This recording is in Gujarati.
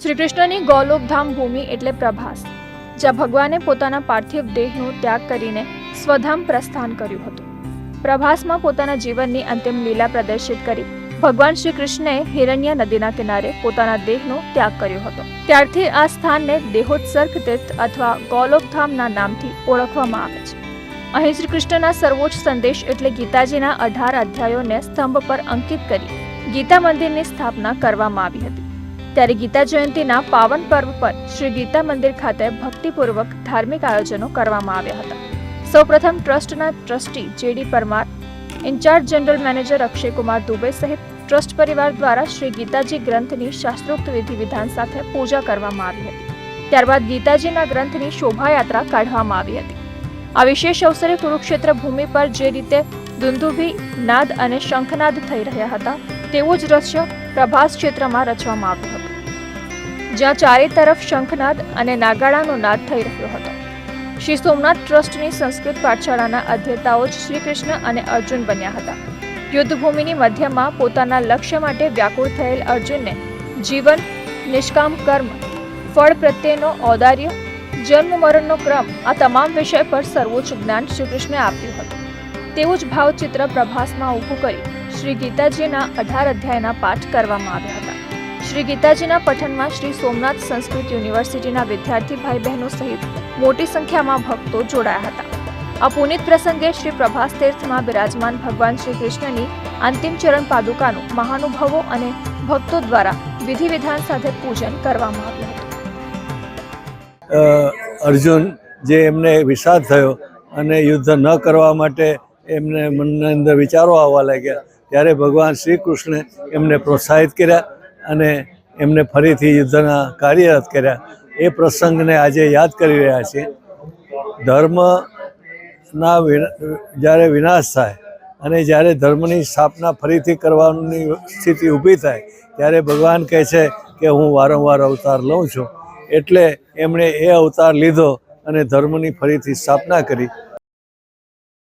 શ્રી કૃષ્ણની ગોલોકધામ ભૂમિ એટલે પ્રભાસ, જ્યાં ભગવાને પોતાના પાર્થિવ દેહનો ત્યાગ કરીને સ્વધામ પ્રસ્થાન કર્યું હતું. પ્રભાસમાં પોતાના જીવનની અંતિમ લીલા પ્રદર્શિત કરી ભગવાન શ્રી કૃષ્ણએ હિરણ્ય નદીના કિનારે પોતાના દેહનો ત્યાગ કર્યો હતો. ત્યારથી આ સ્થાનને દેહોત્સર્ગ તીર્થ અથવા ગૌલોકધામના નામથી ઓળખવામાં આવે છે. અહીં શ્રી કૃષ્ણના સર્વોચ્ચ સંદેશ એટલે ગીતાજીના અઢાર અધ્યાયોને સ્તંભ પર અંકિત કરી ગીતા મંદિરની સ્થાપના કરવામાં આવી હતી. ત્યારે ગીતા જયંતિના પાવન પર્વ પર શ્રી ગીતા મંદિર ખાતે ભક્તિપૂર્વક ધાર્મિક આયોજનો કરવામાં આવ્યા હતા. સૌપ્રથમ ટ્રસ્ટના trustee JD Parmar, incharge general manager Akshaykumar Dubey સહિત ટ્રસ્ટ પરિવાર દ્વારા શ્રી ગીતાજી ગ્રંથની શાસ્ત્રોક્ત વિધિ વિધાન સાથે પૂજા કરવામાં આવી હતી. ત્યારબાદ ગીતાજીના ગ્રંથની શોભાયાત્રા કાઢવામાં આવી હતી. આ વિશેષ અવસરે કુરુક્ષેત્ર ભૂમિ પર જે રીતે દુંદુભી નાદ અને શંખનાદ થઈ રહ્યા હતા, તેવું જ દ્રશ્ય પ્રભાસ ક્ષેત્રમાં રચવામાં આવ્યું હતું. જ્યાં ચારે તરફ શંખનાદ અને નાગાડાનો નાદ થઈ રહ્યો હતો. શ્રી સોમનાથ ટ્રસ્ટની સંસ્કૃત પાઠશાળાના અધ્યતાઓ જ શ્રી કૃષ્ણ અને અર્જુન બન્યા હતા. યુદ્ધભૂમિની મધ્યમાં પોતાના લક્ષ્ય માટે વ્યાકુળ થયેલ અર્જુનને જીવન, નિષ્કામ કર્મ, ફળ પ્રત્યેનો ઔદાર્ય, જન્મ મરણનો ક્રમ આ તમામ વિષય પર સર્વોચ્ચ જ્ઞાન શ્રી કૃષ્ણે આપ્યું હતું. તેવું જ ભાવચિત્ર પ્રભાસમાં ઊભું કરી શ્રી ગીતાજીના અઢાર અધ્યાયના પાઠ કરવામાં આવ્યા હતા. શ્રી ગીતાજીના પઠનમાં શ્રી સોમનાથ સંસ્કૃત યુનિવર્સિટીના વિદ્યાર્થી ભાઈ બહેનો સહિત મોટી સંખ્યામાં ભક્તો જોડાયા હતા. આ પુનિત પ્રસંગે શ્રી પ્રભાસ તીર્થમાં બિરાજમાન ભગવાન શ્રી કૃષ્ણની અંતિમ ચરણ પાદુકાનું મહાનુભાવો અને ભક્તો દ્વારા વિધિ વિધાન સાથે પૂજન કરવામાં આવ્યું અર્જુન, જે એમને વિષાદ થયો અને યુદ્ધ ન કરવા માટે એમને મનની અંદર વિચારો આવવા લાગ્યા, ત્યારે ભગવાન શ્રી કૃષ્ણે એમને પ્રોત્સાહિત કર્યા અને એમને ફરીથી યુદ્ધના કાર્યરત કર્યા. એ પ્રસંગને આજે યાદ કરી રહ્યા છીએ. ધર્મના જ્યારે વિનાશ થાય અને જ્યારે ધર્મની સ્થાપના ફરીથી કરવાની સ્થિતિ ઊભી થાય, ત્યારે ભગવાન કહે છે કે હું વારંવાર અવતાર લઉં છું. એટલે એમણે એ અવતાર લીધો અને ધર્મની ફરીથી સ્થાપના કરી.